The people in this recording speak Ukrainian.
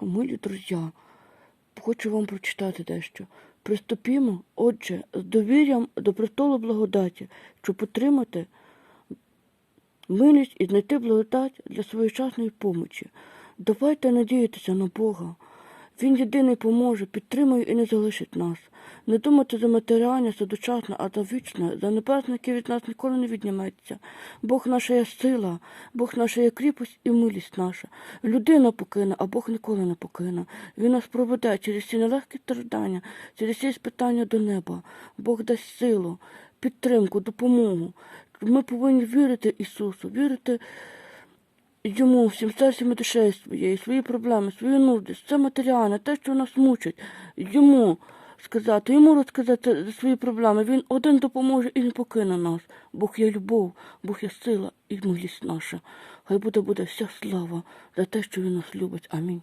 Милі друзі, хочу вам прочитати дещо. Приступімо, отже, з довір'ям до престолу благодаті, щоб отримати милість і знайти благодать для своєчасної помочі. Давайте надіятися на Бога. Він єдиний поможе, підтримує і не залишить нас. Не думати за матеріальне, за дочасне, а за вічне, за небесне, яке від нас ніколи не відніметься. Бог наша є сила, Бог наша є кріпость і милість наша. Людина покине, а Бог ніколи не покине. Він нас проведе через ці нелегкі страждання, через ці спитання до неба. Бог дасть силу, підтримку, допомогу. Ми повинні вірити Ісусу, вірити йому всім серцем і душею своєю, свої проблеми, свої нужди, все матеріальне, те, що нас мучить, йому сказати, йому розказати за свої проблеми. Він один допоможе і не покине нас. Бог є любов, Бог є сила і милість наша. Хай буде буде вся слава за те, що він нас любить. Амінь.